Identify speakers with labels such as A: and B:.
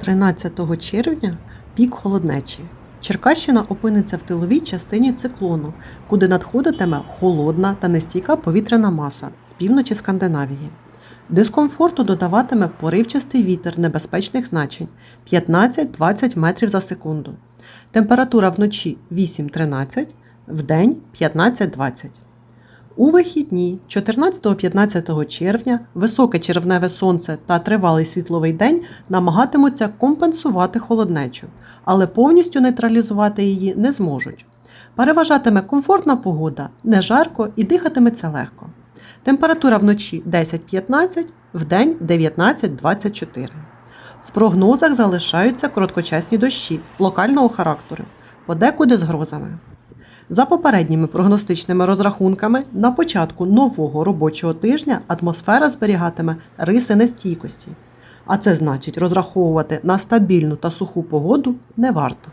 A: Тринадцятого червня пік холоднечі. Черкащина опиниться в тиловій частині циклону, куди надходитиме холодна та нестійка повітряна маса з півночі Скандинавії. Дискомфорту додаватиме поривчастий вітер небезпечних значень 15-20 метрів за секунду. Температура вночі 8-13, вдень 15-20. У вихідні 14-15 червня високе червневе сонце та тривалий світловий день намагатимуться компенсувати холоднечу, але повністю нейтралізувати її не зможуть. Переважатиме комфортна погода, не жарко і дихатиметься легко. Температура вночі 10-15, вдень 19-24. В прогнозах залишаються короткочасні дощі локального характеру, подекуди з грозами. За попередніми прогностичними розрахунками, на початку нового робочого тижня атмосфера зберігатиме риси нестійкості. А це значить, розраховувати на стабільну та суху погоду не варто.